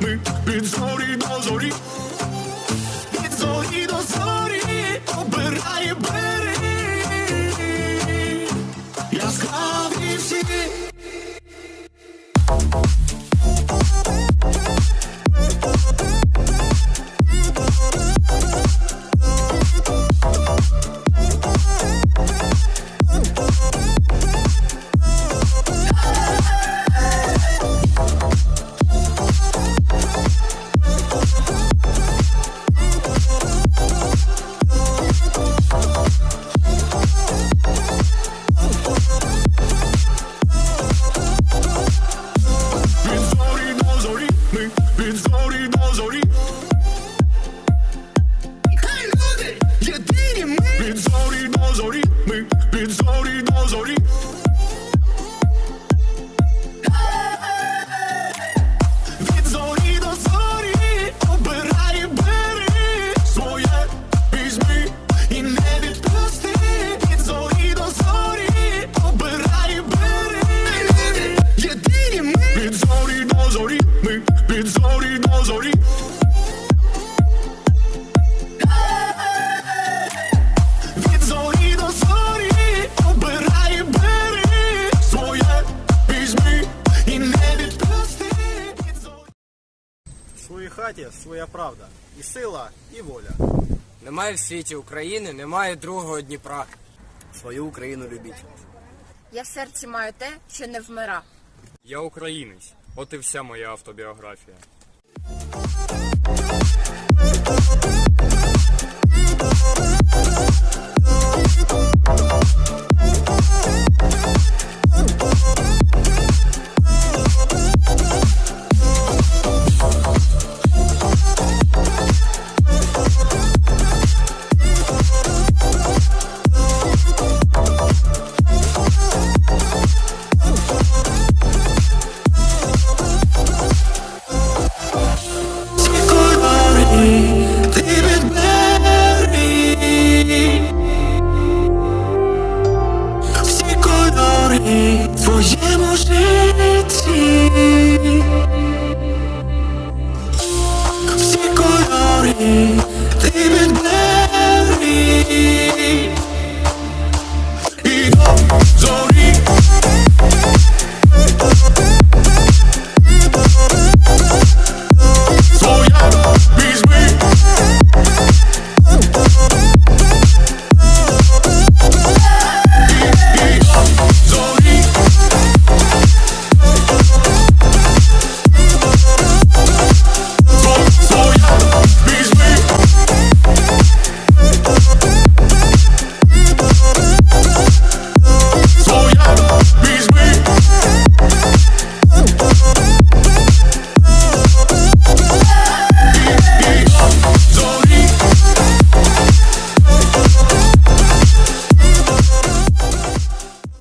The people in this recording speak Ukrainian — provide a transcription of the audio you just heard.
ми від зорі до зорі, від зорі до зорі обирає берег яскраві всі. Sorry, da, хаті своя правда, і сила, і воля. Немає в світі України, немає другого Дніпра. Свою Україну любіть. Я в серці маю те, що не вмира. Я українець. От і вся моя автобіографія. about it. They've been